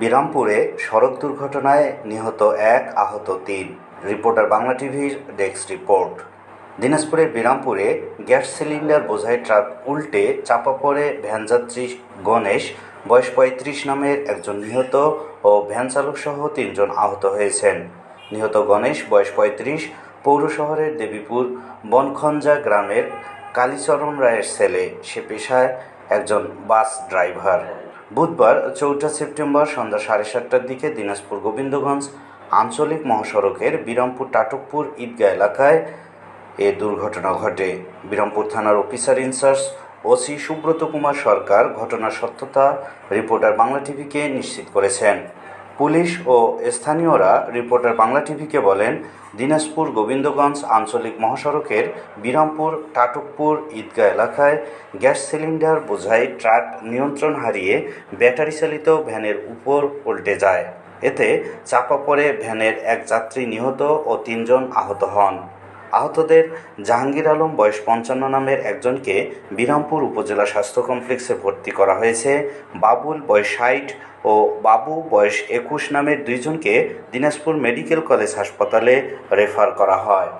বিরামপুরে সড়ক দুর্ঘটনায় নিহত এক আহত তিন। রিপোর্টার বাংলা টিভির ডেস্ক রিপোর্ট। দিনাজপুরের বিরামপুরে গ্যাস সিলিন্ডার বোঝাই ট্রাক উল্টে চাপা পড়ে ভ্যানযাত্রী গণেশ, বয়স পঁয়ত্রিশ নামের একজন নিহত ও ভ্যান চালক সহ তিনজন আহত হয়েছেন। নিহত গণেশ, বয়স পঁয়ত্রিশ, পৌর শহরের দেবীপুর, বনখঞ্জা গ্রামের কালীচরণ রায়ের ছেলে। সে পেশায় একজন বাস ড্রাইভার। বুধবার চৌঠা সেপ্টেম্বর সন্ধ্যা সাড়ে সাতটার দিকে দিনাজপুর গোবিন্দগঞ্জ আঞ্চলিক মহাসড়কের বিরামপুর টাটকপুর ঈদগাহ এলাকায় এ দুর্ঘটনা ঘটে। বিরামপুর থানার officer in charge OC Subrata Kumar Sarkar ঘটনার সত্যতা রিপোর্টার বাংলা টিভিকে নিশ্চিত করেছেন। পুলিশ ও স্থানীয়রা রিপোর্টার বাংলা টিভিকে বলেন, দিনাজপুর গোবিন্দগঞ্জ আঞ্চলিক মহাসড়কের বিরামপুর টাটকপুর ঈদগাহ এলাকায় গ্যাস সিলিন্ডার বোঝাই ট্রাক নিয়ন্ত্রণ হারিয়ে ব্যাটারি চালিত ভ্যানের উপর উল্টে যায়। এতে চাপা পড়ে ভ্যানের এক যাত্রী নিহত ও তিনজন আহত হন। আহতদের জাহাঙ্গীর আলম বয়স পঞ্চান্ন নামের একজনকে বিরামপুর উপজেলা স্বাস্থ্য কমপ্লেক্সে ভর্তি করা হয়েছে। বাবুল বয়স ষাট ও বাবু বয়স একুশ নামের দুইজনকে দিনাজপুর মেডিকেল কলেজ হাসপাতালে রেফার করা হয়।